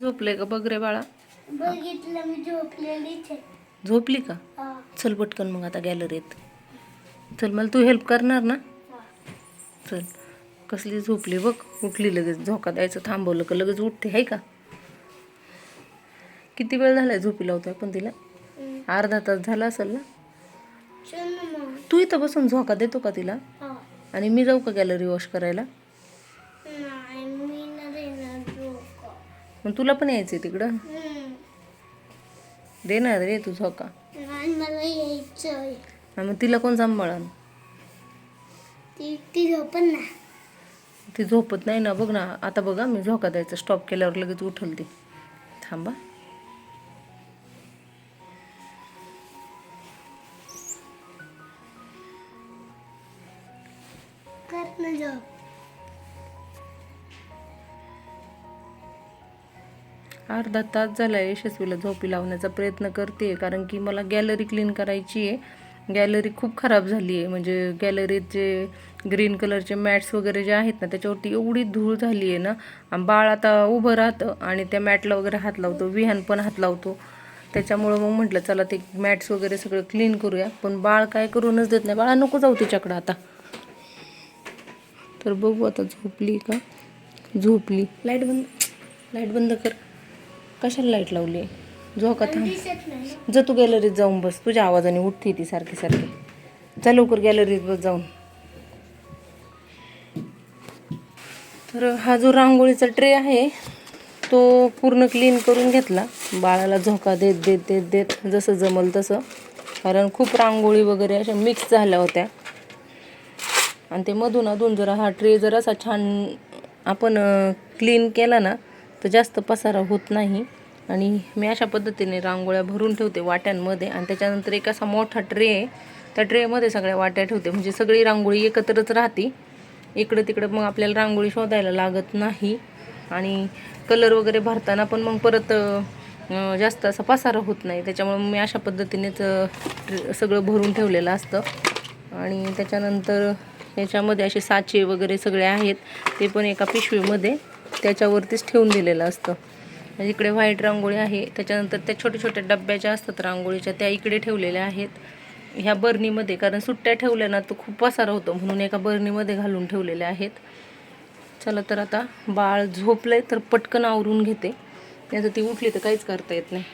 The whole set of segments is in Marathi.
झोपले का बघ रे बाळा? बघितलं मी झोपलेलीच आहे. झोपली का? हा, चल पटकन मग आता गॅलरीत. चल मला तू हेल्प करणार ना. चल. कसली झोपली बघ उठली लगेच. झोका द्यायचं थांबवलं का लगेच उठते आहे का? किती वेळ झालाय झोपी लावतोय पण तिला? हम्म. अर्धा तास झाला असेल ना? चल ना मग. तू इथं बसून झोका देतो का तिला? हा. आणि मी जाऊ का गॅलरी वॉश करायला नाही मी नाही देणार झोका मग तुला पण यायचं तिकडं? हम्म. देणार रे तू झोका. मला मग तिला कोण सांभाळन? ती ती झोपन ना. ती झोपत नाही ना बघ ना. आता बघा मी झोका द्यायचा. स्टॉप केल्यावर लगेच उठल ती. थांबा. कर ना झोप. अर्धा तास झाला यशस्वीला झोपी लावण्याचा प्रयत्न करते कारण की मला गॅलरी क्लीन करायची आहे. गॅलरी खूप खराब झाली आहे म्हणजे गॅलरीत जे ग्रीन कलरचे मॅट्स वगैरे जे आहेत ना त्याच्यावरती एवढी धूळ झाली आहे ना बाळ आता उभं राहतं आणि त्या मॅटला वगैरे हात लावतो विहान पण हात लावतो. त्याच्यामुळं मग म्हटलं चला ते मॅट्स वगैरे सगळं क्लीन करूया. पण बाळ काय करूनच देत नाही. बाळा नको जाऊ तिच्याकडं आता. तर बघू आता झोपली का? झोपली. लाइट बंद लाइट बंद कर. कशाला लाइट लावली झोका थांब. जा तू गॅलरीत जाऊन बस. तुझ्या आवाजाने उठते ती सारखी सारखी. जा लवकर गॅलरीत बस जाऊन. तर हा जो रांगोळीचा ट्रे आहे तो पूर्ण क्लीन करून घेतला. बाळाला झोका देत देत देत देत जसं जमल तसं. कारण खूप रांगोळी वगैरे अशा मिक्स झाल्या होत्या. आणि ते मधून अधून जरा हा ट्रे जर असा छान आपण क्लीन केला ना तर जास्त पसारा होत नाही. आणि मी अशा पद्धतीने रांगोळ्या भरून ठेवते वाट्यांमध्ये. आणि त्याच्यानंतर एक असा मोठा ट्रे आहे. त्या ट्रेमध्ये सगळ्या वाट्या ठेवते. म्हणजे सगळी रांगोळी एकत्रच राहते. इकडं तिकडं मग आपल्याला रांगोळी शोधायला लागत नाही. आणि कलर वगैरे भरताना पण मग परत जास्त असा पसारा होत नाही. त्याच्यामुळे मी अशा पद्धतीनेच सगळं भरून ठेवलेलं असतं. आणि त्याच्यानंतर याच्यामध्ये असे साचे वगैरे सगळे आहेत. ते पण एका पिशवीमध्ये. त्याच्यावरतीच ठेवून दिलेलं असतं. इकडे व्हाईट रांगोळी आहे. त्याच्यानंतर त्या छोट्या छोट्या डब्याच्या असतात रांगोळीच्या. त्या इकडे ठेवलेल्या आहेत. ह्या बर्नीमध्ये कारण सुट्ट्या ठेवल्या ना तो खूप पसारा होतो. म्हणून एका बर्नीमध्ये घालून ठेवलेल्या आहेत. चला तर आता बाळ झोपलंय तर पटकन आवरून घेते. नाही तर ती उठली तर काहीच करता येत नाही.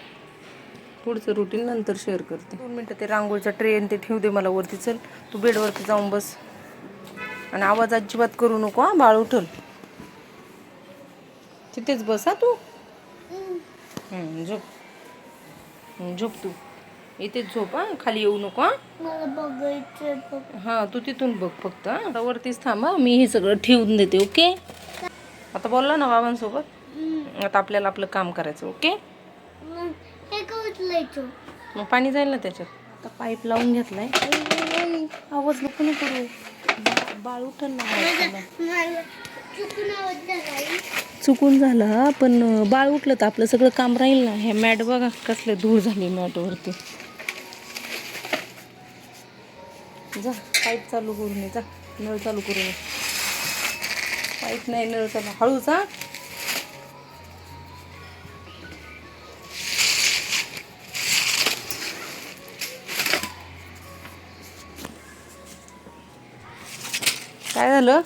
पुढचं रुटीन नंतर शेअर करते. दोन मिनटं ते रांगोळीचा ट्रेन ते ठेवू दे मला वरती. चल तू बेडवरती जाऊन बस. आणि आवाज अजिबात करू नको हां. बाळ उठल. तिथेच बस तू? झोप. झोप तू. इथेच झोप हा? खाली येऊ नको हा? हा तू तिथून बघ फक्त आता वरतीच थांब मी हे सगळं ठेवून देते ओके? आता बोलला ना बाबांसोबत. आता आपल्याला आपलं काम करायचं ओके? मग पाणी जाईल ना त्याच्यात? आता पाईप लावून घेतलाय. आवाज नको ना करू. बाळ उठल ना चुकून झालं झाला पण बाळ उठलं तर आपलं सगळं काम राहील ना. हे मॅट बघा कसले धूळ झाली मॅटवरती. जा पाईप चालू करून ये जा. नळ चालू करून ये. पाईप नाही नळ चालू. हळू जा. काय झालं?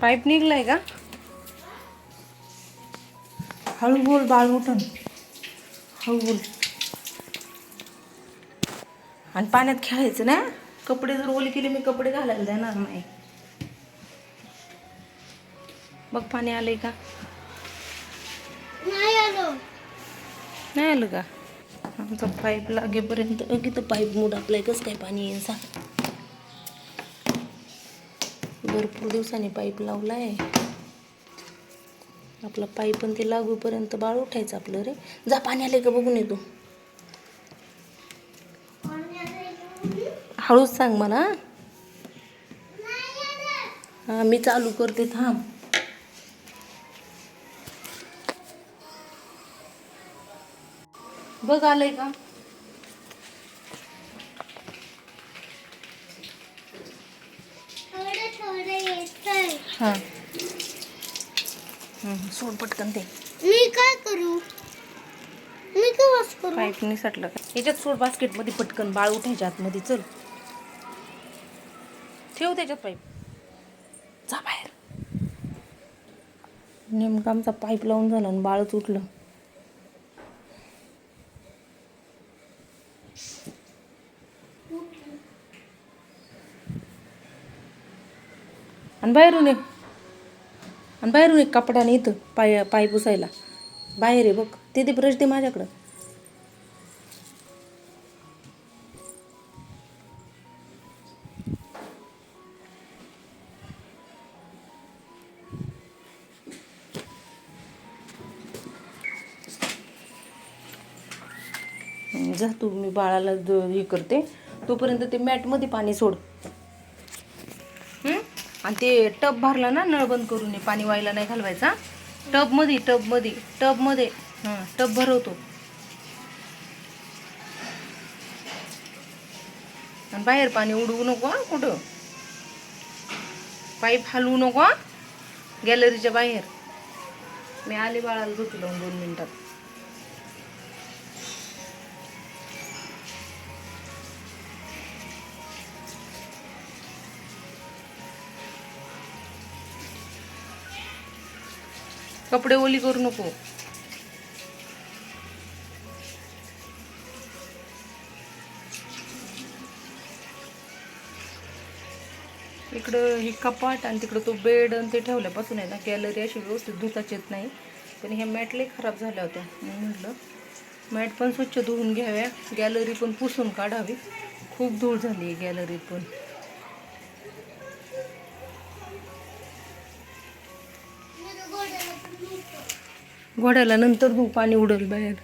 पाईप निघलाय का? हळू बोल बाळ उठन हळू बोल आणि पाण्यात खेळायचं ना? कपडे जर ओले केले मी कपडे घालायला देणार नाही. बघ पाणी आलंय का? नाही आलो. नाही आलं का? आमचा पाईप लागेपर्यंत अगदी तर पाईप मूड आपलाय कसं काय पाणी येईल सांग भरपूर दिवसांनी पाईप लावलाय. आपला पाय पण ते लागूपर्यंत बाळ उठायचं आपलं रे. जा पाणी आले का बघून येतो हळूच सांग मला हा मी चालू करते थांब. बघ आलंय का? सोड पटकन ते. मी काय करू? मी काय वास करू? पाईप निसटलं का? याच्यात सोड बास्केटमध्ये पटकन बाळ उठायच्या आतमध्ये चल. ठेव त्याच्यात पाईप. जा बाहेर. नेमका आमचा पाईप लावून झाला आणि बाळच उठलं. आणि बाहेरून एक आणि बाहेरून एक कपड्याने इथं पाय पाय पुसायला. बाहेर आहे बघ ते ते ब्रश दे माझ्याकडं. जा तू मी बाळाला हे करते. तोपर्यंत ते मॅटमध्ये पाणी सोड. आणि ते टब भरला ना नळ बंद करून ये पाणी व्हायला नाही घालवायचा टबमध्ये टबमध्ये टबमध्ये हां टब भरवतो. आणि बाहेर पाणी उडवू नको कुठं? पाईप हलवू नको गॅलरीच्या बाहेर. मी आले बाळाला झोपी लावून दोन मिनिटात. कपडे ओली करू नको. इकडं हे कपाट आणि तिकडं तो बेड आणि ते ठेवल्यापासून आहे ना गॅलरी अशी व्यवस्थित धुताच येत नाही. पण ह्या मॅट लई खराब झाल्या होत्या. म्हटलं मॅट पण स्वच्छ धुवून घ्याव्या. गॅलरी पण पुसून काढावी. खूप धूळ झाली आहे गॅलरीत पण. घोड्याला नंतर धू पाणी उडल बाहेर.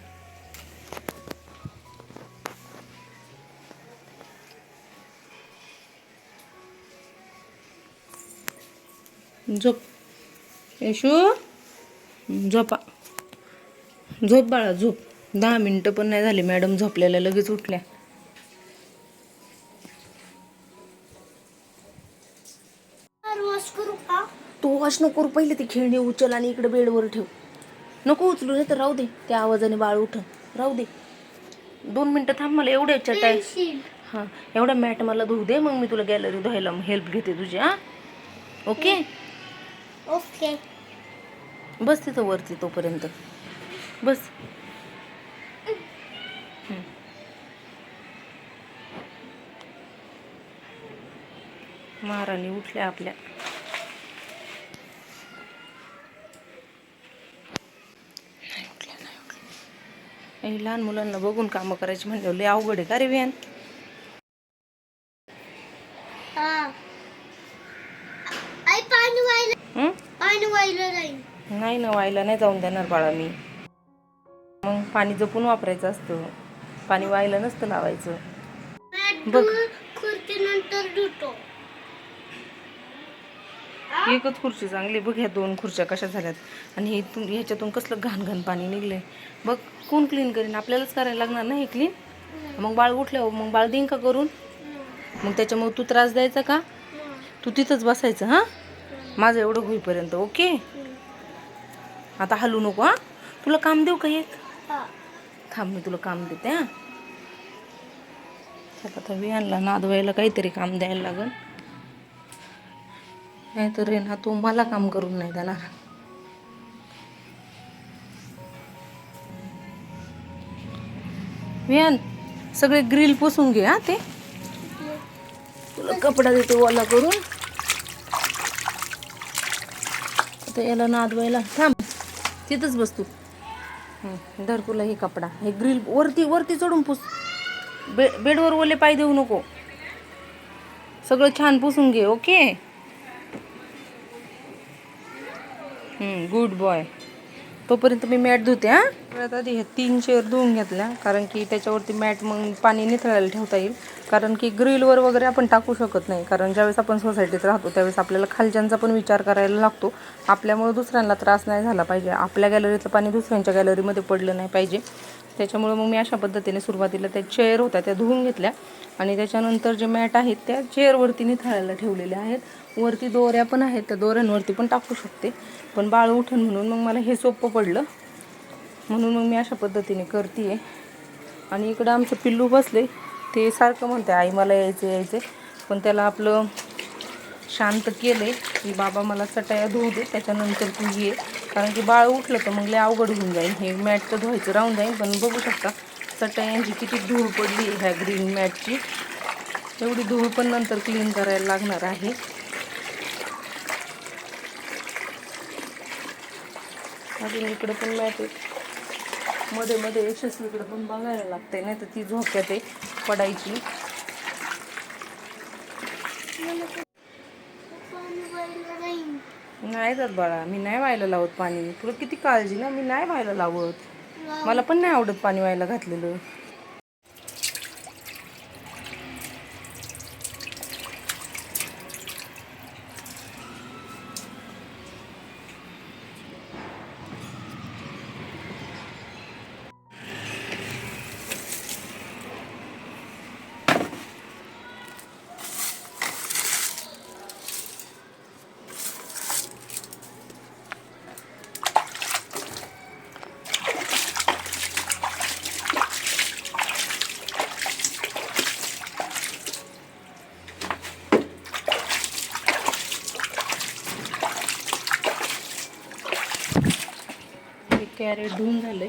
झोप. यशू? झोपा. झोप बाळा झोप. दहा मिनटं पण नाही झाली मॅडम झोपलेल्या लगेच उठल्या. तू वॉश नको करू पहिले ती खेळणी उचल आणि इकडे बेडवर ठेव. नको उचलू नाही तर राहू दे त्या आवाजाने बाळ उठन. राहू दे. दोन मिनटं थांब मला एवढ्या चटाय पेन्सिल हां एवढा मॅट मला धुऊ दे मग मी तुला गॅलरी धुवायला हेल्प घेते तुझी हां. ओके? ओके. बस तिथं वरती तोपर्यंत. बस. महाराणी उठल्या आपल्या नाही उठल्या नाही उठल्या हे लहान मुलांना बघून कामं करायची म्हणजे लय अवघड आहे का रे नाही. ना व्हायला नाही जाऊन देणार बाळा मी. मग पाणी जपून वापरायचं असतं. पाणी व्हायला नसतं लावायचं. बघ. नंतर धुतो. एकच खुर्ची चांगली बघ ह्या दोन खुर्च्या कशा झाल्यात. आणि हे इथून ह्याच्यातून कसलं घाण घाण पाणी निघलंय. बघ कोण क्लीन करीन? आपल्यालाच करायला लागणार ना हे क्लीन मग बाळ उठल्यावर मग बाळ देईन का करून? मग त्याच्यामुळे तू त्रास द्यायचा का? तू तिथंच बसायचं हां? माझं एवढं होईपर्यंत ओके? आता हलू नको हां? तुला काम देऊ का एक? थांब मी तुला काम देते हां? आता विहानला नादवायला काहीतरी काम द्यायला लागल नाही तर रे ना तो मला काम करून नाही देणार. विहान सगळे ग्रिल पुसून घे हा ते. तुला कपडा देतो ओला करून. आता याला नादवायला थांब. तिथंच बस तू. हं, धर तुला हे कपडा. हे ग्रिल वरती वरती चढून पुस. बे बेडवर ओले पाय देऊ नको. सगळं छान पुसून घे ओके? गुड बॉय तोपर्यंत मी मॅट धुते हां? परत आधी हे तीन चेअर धुवून घेतल्या कारण की त्याच्यावरती मॅट मग पाणी निथळायला ठेवता येईल. कारण की ग्रिलवर वगैरे आपण टाकू शकत नाही कारण ज्यावेळेस आपण सोसायटीत राहतो त्यावेळेस आपल्याला खालच्यांचा पण विचार करायला लागतो. आपल्यामुळे दुसऱ्यांना त्रास नाही झाला पाहिजे. आपल्या गॅलरीतलं पाणी दुसऱ्यांच्या गॅलरीमध्ये पडलं नाही पाहिजे. त्याच्यामुळे मग मी अशा पद्धतीने सुरुवातीला त्या चेअर होत्या त्या धुवून घेतल्या. आणि त्याच्यानंतर जे मॅट आहेत त्या चेअरवरती निथळायला ठेवलेल्या आहेत. वरती दोऱ्या पण आहेत त्या दोऱ्यांवरती पण टाकू शकते. पण बाळ उठण म्हणून मग मला हे सोपं पडलं. म्हणून मग मी अशा पद्धतीने करते आणि इकडं आमचं पिल्लू बसले ते सारखं म्हणते आई मला यायचं यायचं पण त्याला आपलं शांत केले की बाबा मला चटाया धुवू दे त्याच्यानंतर तू ये. कारण की बाळ उठलं तर मग लय अवघड होऊन जाईल. हे मॅट तर धुवायचं राहून जाईल पण बघू शकता चटायांची किती धूळ पडली आहे ह्या ग्रीन मॅटची. एवढी धूळ पण नंतर क्लीन करायला लागणार आहे. अजून इकडं पण मॅट आहे मध्ये मध्ये यशस्वीकडे पण बघायला लागते नाही तर ती झोक्यात आहे पडायची. नाही जात बाळा मी नाही व्हायला लावत पाणी. तुला किती काळजी ना मी नाही व्हायला लावत. मला पण नाही आवडत पाणी व्हायला घातलेलं. कॅरेट धुवून झालंय.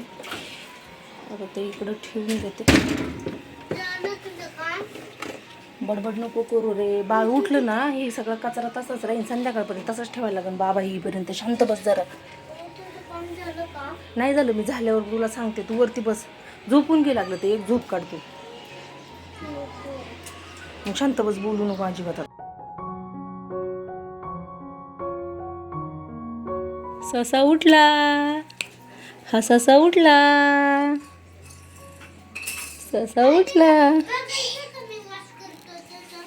आता ते इकडं ठेवून देते बडबड नको करू रे. बाळ उठलं ना हे सगळं कचरा तसाच राहील संध्याकाळपर्यंत तसंच ठेवायला लागेल बाबा येईपर्यंत. शांत बस जरा. झालं नाही झालं मी झाल्यावर तुला सांगते. तू वरती बस. झोपून घे लागलं ते एक झोप काढतो. मग शांत बस बोलू नको अजिबात ससा उठला. हा ससा उठला. ससा उठला.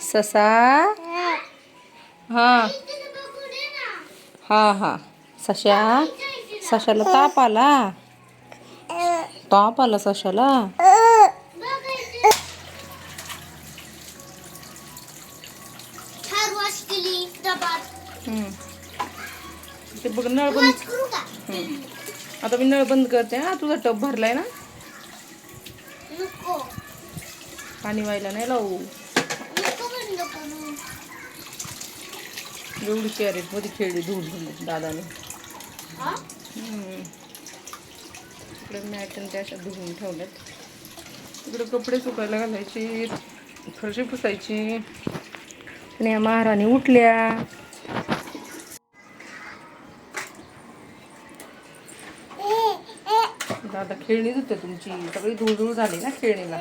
ससा? हा. हा हा. सशा सशाला ताप आला? ताप आला सशाला. ते बघ नळ हम्म. आता मी नळ बंद करते हा तुझा टब भरलाय ना? पाणी व्हायला नाही लावू. एवढी कॅरेटमध्ये खेळली धुवून धुवून दादाने. हा. इकडे मॅट आणि त्या अशा धुवून ठेवल्यात. इकडे कपडे सुकायला घालायचे फरशी पुसायची. आणि या महाराणी उठल्या. दादा खेळणीच होते तुमची. सगळी धूळ झाली ना खेळणीला.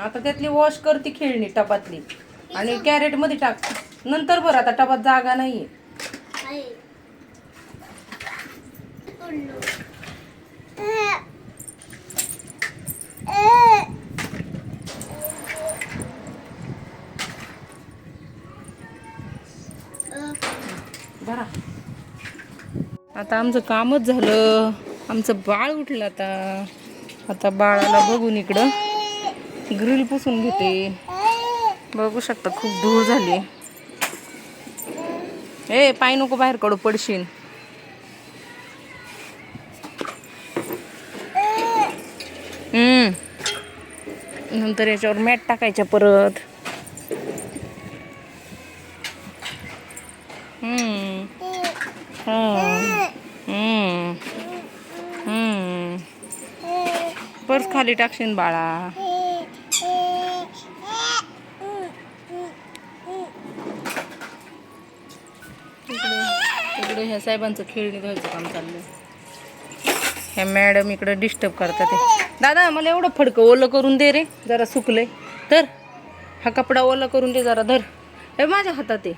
आता त्यातली वॉश करते खेळणी टबातली आणि कॅरेटमध्ये टाक. नंतर बरं आता टबात जागा नाहीये. बरा आता आमचं कामच झालं. आमचं बाळ उठलं आता. आता बाळाला बघून इकडं ग्रिल पुसून घेते. बघू शकता खूप धूळ झाली. ए पाय नको बाहेर काढू पडशील. हम्म. नंतर याच्यावर मॅट टाकायच्या परत हम्म हा. हम्म. हम्म. पर्स खाली टाकशील बाळा. इकडे ह्या साहेबांचं खेळणी धुवायचं काम चाललंय. ह्या मॅडम इकडे डिस्टर्ब करतात. दादा मला एवढं फडकं ओलं करून दे रे जरा सुकलंय. तर हा कपडा ओला करून दे जरा धर. हे माझ्या हातात आहे.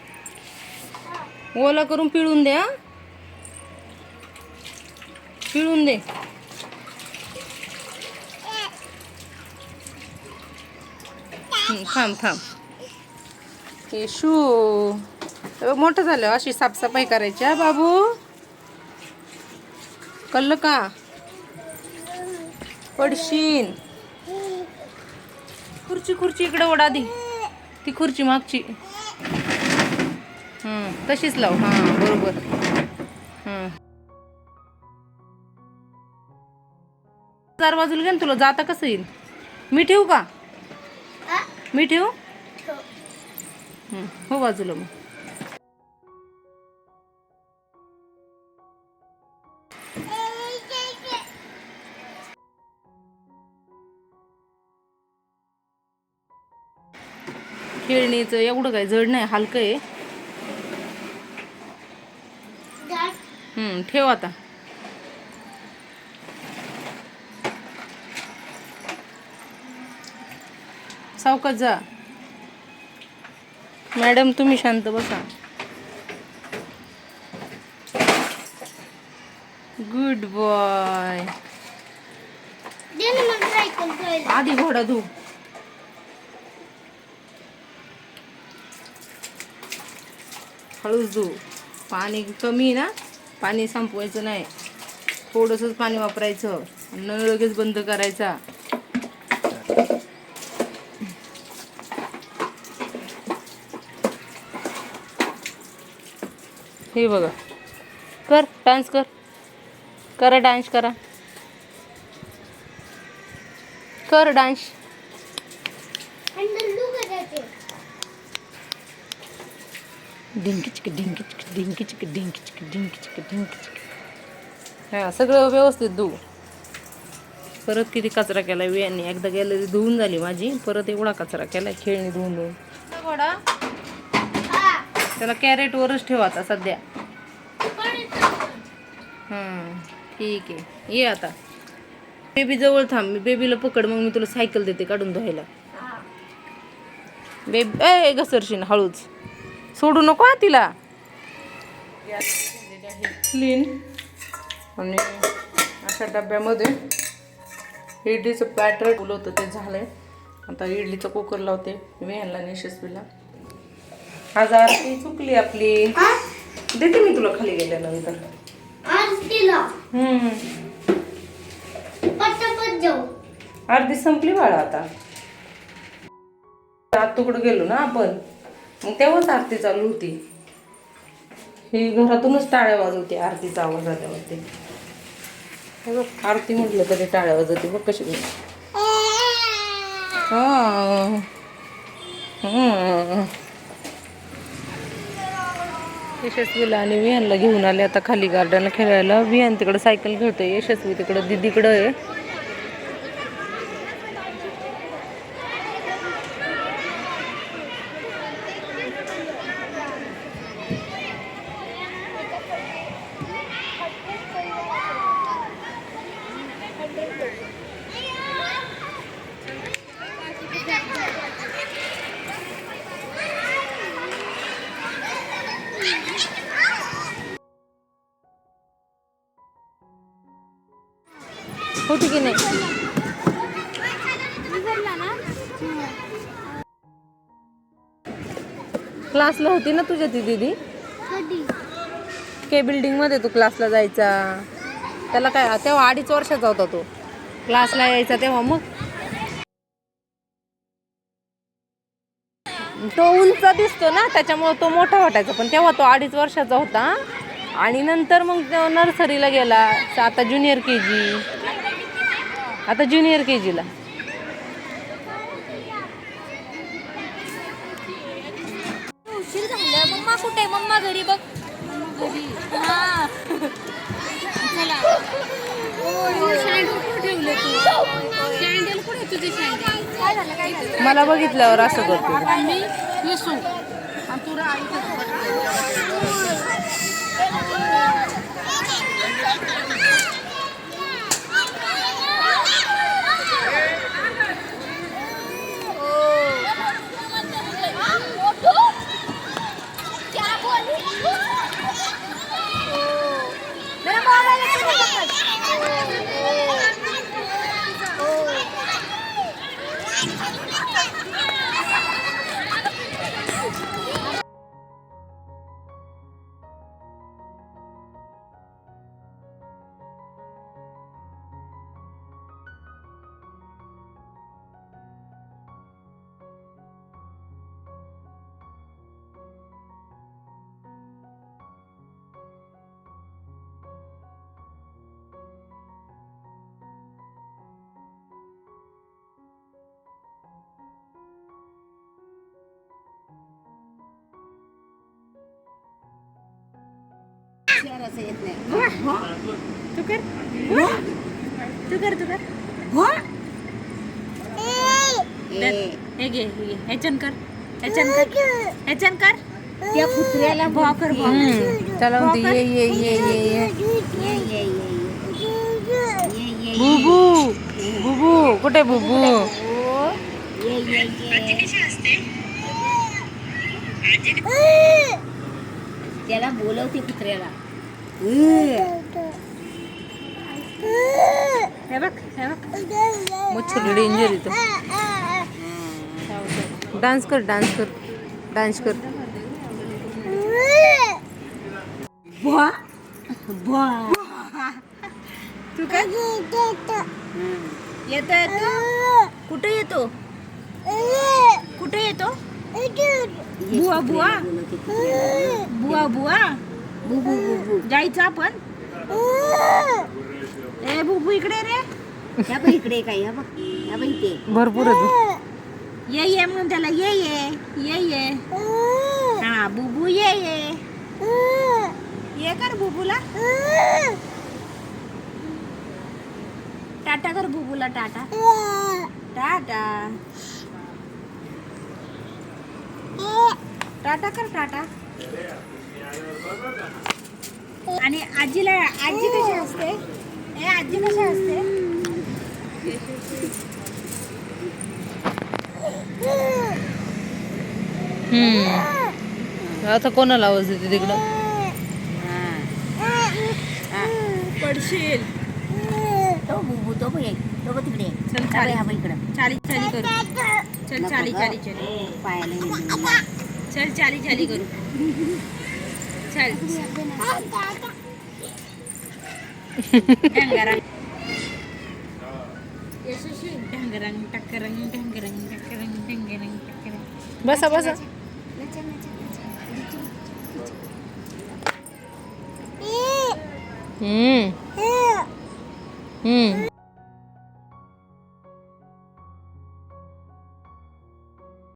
ओला करून पिळून दे हा. पिळून दे. थांब थांब. केशू मोठं झालं अशी साफसफाई करायची हा बाबू. कळलं का? पडशीन खुर्ची खुर्ची इकडे ओढ आधी ती खुर्ची मागची. हम्म, तशीच लाव. हा बरोबर. हम्म. चार बाजूला घे ना तुला जाता कसं येईल? मी ठेवू का? मी ठेवू. हम्म, हो बाजूला मग. खेळणीचं एवढं काय जड नाही हलकं आहे. ठेव आता. सावकाश जा. मॅडम तुम्ही शांत बसा. Good boy. आधी घोडा धू. हळूच धू. पाणी कमी आहे ना पाणी संपवायचं नाही. थोडंसंच पाणी वापरायचं. नळ लगेच बंद करायचा. हे बघा. कर डान्स कर. करा डान्स करा. कर डान्स. डिंकी चिक डिंकी चिक डिंकी चिक डिंकी चिक डिंकी चिक डिंकी चिक हां सगळं व्यवस्थित धुऊ. परत किती कचरा केला वियांनी एकदा गॅलरी धुवून झाली माझी. परत एवढा कचरा केला खेळणी धुवून धुवून घोडा. त्याला कॅरेटवरच ठेवा आता सध्या. ठीक आहे. ये आता. बेबी जवळ थांब. मी बेबीला पकड मग मी तुला सायकल देते काढून धुवायला. बेबी ए घसरशीन हळूच. सोडू नको हा तिला. क्लीन आणि अशा डब्यामध्ये इडलीचं पॅटर बोलवतं ते झालंय. आता इडलीचं कुकर लावते. वेहनला आणि यशस्वीला. आज आरती चुकली आपली? देते मी तुला खाली गेल्यानंतर हम्म. पटापट जाऊ. अर्धी संपली बाळा आता. आत तुकडं गेलो ना आपण. मग तेव्हाच आरती चालू होती. ही घरातूनच टाळ्या वाजवते आरतीचा आवाज आल्यावरती. हे बघ, आरती म्हटलं तरी टाळ्या वाजवते बघ कशी. हा. यशस्वीला आणि विहानला घेऊन आले. आता खाली गार्डनला खेळायला विहान तिकडं सायकल घेतोय यशस्वी तिकडं दिदीकडं आहे. क्लासला होती ना तुझ्या ती दीदी? के बिल्डिंगमध्ये तू क्लासला जायचा. त्याला काय तेव्हा अडीच वर्षाचा होता तो. क्लासला यायचा तेव्हा मग? तो उंच दिसतो ना त्याच्यामुळे तो मोठा वाटायचा. पण तेव्हा तो अडीच वर्षाचा होता. आणि नंतर मग नर्सरीला गेला. आता ज्युनियर के जी. आता ज्युनियर के जीला. तुझे सँडल काय झालं काय झालं मला बघितल्यावर असं करतो मी येसू आणि तुला आई तू कर। तू कर तू कर. हे घे हे ह्याच्यान कर। ह्याच्यान कर। ह्याच्यान कर। त्या कुत्र्याला भॉ कर भॉ. त्याला म्हणते ये ये ये ये ये. बुबू बुबू. कुठे बुबू? त्याला बोलवते कुत्र्याला हे बघ हे बघ मच्छर डेंजर येतो डान्स कर डान्स कर डान्स कर. भॉ भॉ तू काय? येतो येतो. कुठे येतो? कुठे येतो? बुवा बुवा. बुवा बुवा. बुबू बुबू जायचं आपण? ए बुबू इकडे रे. या बघ इकडे काय या बघ या बघ इथे. भरपूर आहे ये ये म्हणून त्याला ये ये. ये ये. हा बुबू ये ये. ये कर बुबूला टाटा कर बुबूला टाटा. टाटा. टाटा कर टाटा. आणि आजीला आजी कशी असते? ए आजी कशी असते? हम्म. आता कोणाला आवाज देते तिकडं? पडशील. तो बुबू तो बघ एक, तो बघ तिकडे चल, हा हा बघ इकडं. चाली चाली करू. चल चाली चाली चाली. पायाला. चल चाली चाली करू. चल ढंगरंग ढंगरंग टक्करंग ढंगरंग टक्करंग ढंगरंग टक्करंग बसा बसा हम्म हम्म